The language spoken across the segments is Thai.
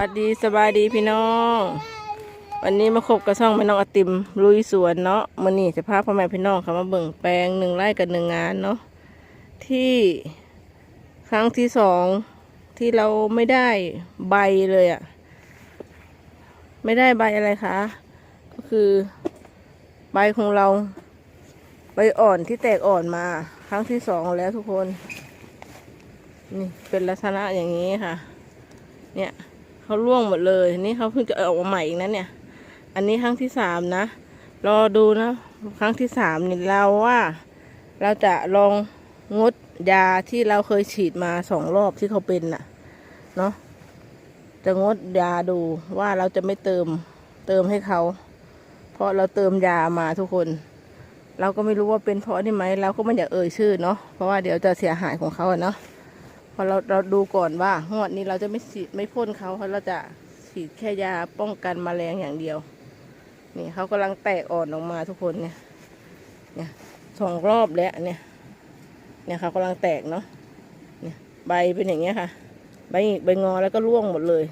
สวัสดีสบายดีพี่น้อง วันนี้มาคบกับช่องแม่น้องอติมลุยสวนเนาะมื่อนี้จะพาพ่อแม่พี่น้องเขามาเบิ่งแปลงหนึ่งไร่กับหนึ่งงานเนาะที่ครั้งที่สองที่เราไม่ได้ใบเลยอะ่ะไม่ได้ใบอะไรคะก็คือใบของเราใบอ่อนที่แตกอ่อนมา ครั้งที่สองแล้วทุกคน นี่เป็นลักษณะอย่างนี้ค่ะ เนี่ย เขาร่วงหมดเลย นี่เขาเพิ่งจะเอาออกมาใหม่อีกนะเนี่ย อันนี้ครั้งที่สามนะ รอดูนะ ครั้งที่สามนี่เราว่า เราจะลองงดยาที่เราเคยฉีดมาสองรอบที่เขาเป็นน่ะ เนาะ จะงดยาดูว่าเราจะไม่เติมเติมให้เขา เพราะเราเติมยามาทุกคน เราก็ไม่รู้ว่าเป็นเพราะนี่ไหม เราก็ไม่อยากเอ่ยชื่อเนาะ เพราะว่าเดี๋ยวจะเสียหายของเขาเนาะ อเราเราดูก่อนว่างวดนี้เราจะไม่ฉีดไม่พ่นเขาเพราะเราจะฉีดแค่ยาป้องกันแมลงอย่างเดียว นี่เขากำลังแตกอ่อนออกมาทุกคนเนี่ย เนี่ยสองรอบแล้วเนี่ย เนี่ยเขากำลังแตกเนาะ เนี่ยใบเป็นอย่างเงี้ยค่ะ ใบหงิกใบงอแล้วก็ร่วงหมดเลย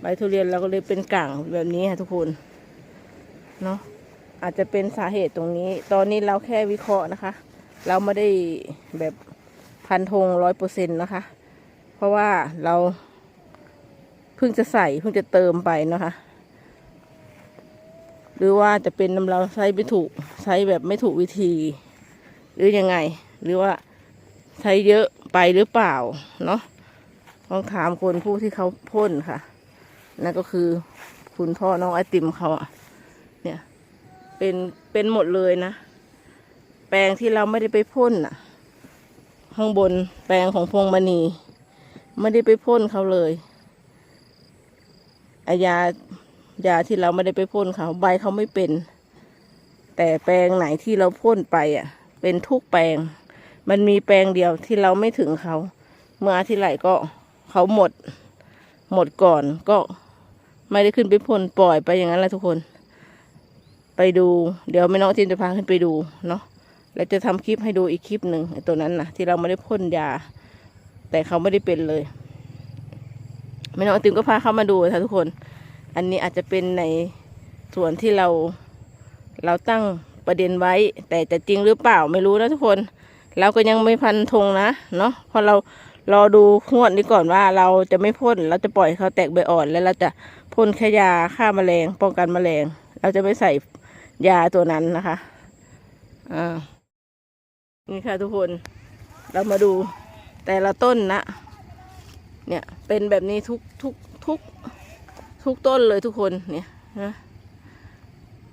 ใบทุเรียนเราก็เลยเป็นก่างแบบนี้ค่ะทุกคน เนาะอาจจะเป็นสาเหตุตรงนี้ ตอนนี้เราแค่วิเคราะห์นะคะ เราไม่ได้แบบ พันธงร้อยเปอร์เซ็นต์นะคะ เพราะว่าเราเพิ่งจะใส่เพิ่งจะเติมไปนะคะ หรือว่าจะเป็นน้ำเราใช้ไม่ถูกใช้แบบไม่ถูกวิธี หรือยังไง หรือว่าใช้เยอะไปหรือเปล่าเนาะต้องถามคนผู้ที่เขาพ่นค่ะ นั่นก็คือคุณพ่อน้องไอติมเขาอะเนี่ย เป็นเป็นหมดเลยนะ แปลงที่เราไม่ได้ไปพ่นอะ ข้างบนแปลงของพวงมณี ไม่ได้ไปพ่นเขาเลยอายายาที่เราไม่ได้ไปพ่นเขาใบเขาไม่เป็น แต่แปลงไหนที่เราพ่นไปอะ เป็นทุกแปลง มันมีแปลงเดียวที่เราไม่ถึงเขา เมื่ออาที่ไหลก็เขาหมด หมดก่อนก็ไม่ได้ขึ้นไปพ่นปล่อยไปอย่างนั้นแหละทุกคน ไปดู เดี๋ยวแม่น้องจินจะพาขึ้นไปดูเนาะ แล้วจะทำคลิปให้ดูอีกคลิปหนึ่งตัวนั้นนะที่เราไม่ได้พ่นยา แต่เขาไม่ได้เป็นเลยแม่น้องติมก็พาเข้ามาดูค่ะทุกคน อันนี้อาจจะเป็นในส่วนที่เราเราตั้งประเด็นไว้ แต่จะจริงหรือเปล่าไม่รู้นะทุกคน เราก็ยังไม่พันธงนะเนาะเพราะเรารอดูงวดนี้ก่อนว่าเราจะไม่พ่นเราจะปล่อยเขาแตกใบอ่อนแล้วเราจะพ่นแค่ยาฆ่าแมลงป้องกันแมลง เราจะไม่ใส่ยาตัวนั้นนะคะอ่า นี่ค่ะทุกคนเรามาดูแต่ละต้นนะ เนี่ยเป็นแบบนี้ทุกทุกทุกทุกต้นเลยทุกคนเนี่ยนะ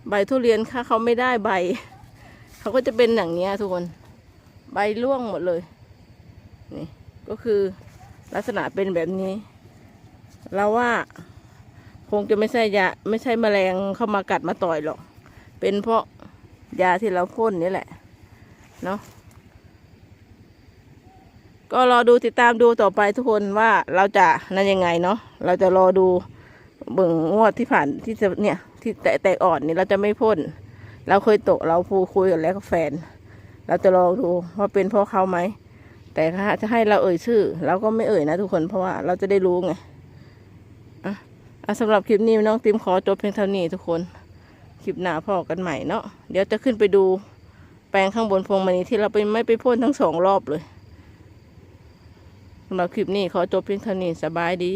ใบทุเรียนถ้าเขาไม่ได้ใบ เขาก็จะเป็นอย่างนี้ทุกคน ใบร่วงหมดเลยนี่ก็คือลักษณะเป็นแบบนี้ เราว่าคงจะไม่ใช่ยาไม่ใช่แมลงเข้ามากัดมาต่อยหรอก เป็นเพราะยาที่เราพ่นนี่แหละ เนาะ ก็รอดูติดตามดูต่อไปทุกคนว่าเราจะนั่นยังไงเนาะเราจะรอดูเบิ่งงวดที่ผ่านที่จะเนี่ยที่แตะแตกอ่อนนี่เราจะไม่พ่น เราเคยตกเราพูคุยกันแล้วกับแฟน เราจะรอดูว่าเป็นเพราะเขาไหม แต่ถ้าจะให้เราเอ่ยชื่อ เราก็ไม่เอ่ยนะทุกคนเพราะว่าเราจะได้รู้ไงอะอะสำหรับคลิปนี้น้องติมขอจบเพียงเท่านี้ทุกคน คลิปหน้าพอกันใหม่เนาะเดี๋ยวจะขึ้นไปดูแปลงข้างบนพวงมณีที่เราไปไม่ไปพ่นทั้งสองรอบเลย สำหรับคลิปนี้ขอจบเพียงเท่านี้สบายดี